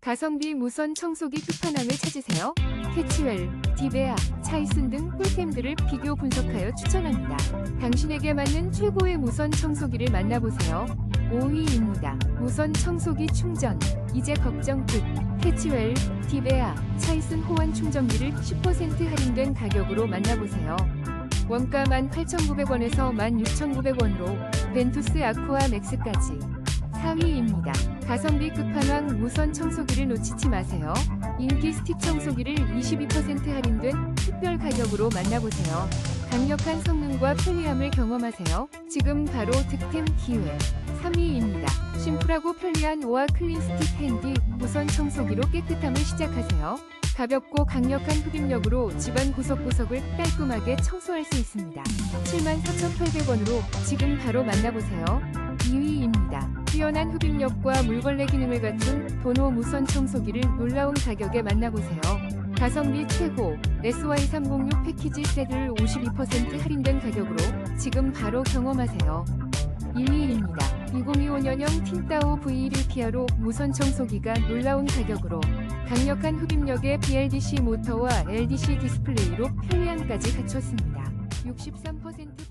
가성비 무선 청소기 끝판왕을 찾으세요. 캐치웰, 디베아, 차이슨 등 꿀템들을 비교 분석하여 추천합니다. 당신에게 맞는 최고의 무선 청소기를 만나보세요. 5위입니다. 무선 청소기 충전. 이제 걱정 끝. 캐치웰, 디베아, 차이슨 호환 충전기를 10% 할인된 가격으로 만나보세요. 원가 18,900원에서 16,900원으로 벤투스 아쿠아 맥스까지. 4위입니다. 가성비 끝판왕 무선 청소기를 놓치지 마세요. 인기 스틱 청소기를 22% 할인된 특별 가격으로 만나보세요. 강력한 성능과 편리함을 경험하세요. 지금 바로 득템 기회. 3위입니다. 심플하고 편리한 오아 클린 스틱 핸디 무선 청소기로 깨끗함을 시작하세요. 가볍고 강력한 흡입력으로 집안 구석구석을 깔끔하게 청소할 수 있습니다. 74,800원으로 지금 바로 만나보세요. 2위입니다. 뛰어난 흡입력과 물걸레 기능을 갖춘 도노 무선 청소기를 놀라운 가격에 만나보세요. 가성비 최고 SY306 패키지 세트를 52% 할인된 가격으로 지금 바로 경험하세요. 1위입니다. 2025년형 틴따오 V1 피아로 무선 청소기가 놀라운 가격으로 강력한 흡입력의 BLDC 모터와 LDC 디스플레이로 편리함까지 갖췄습니다. 63%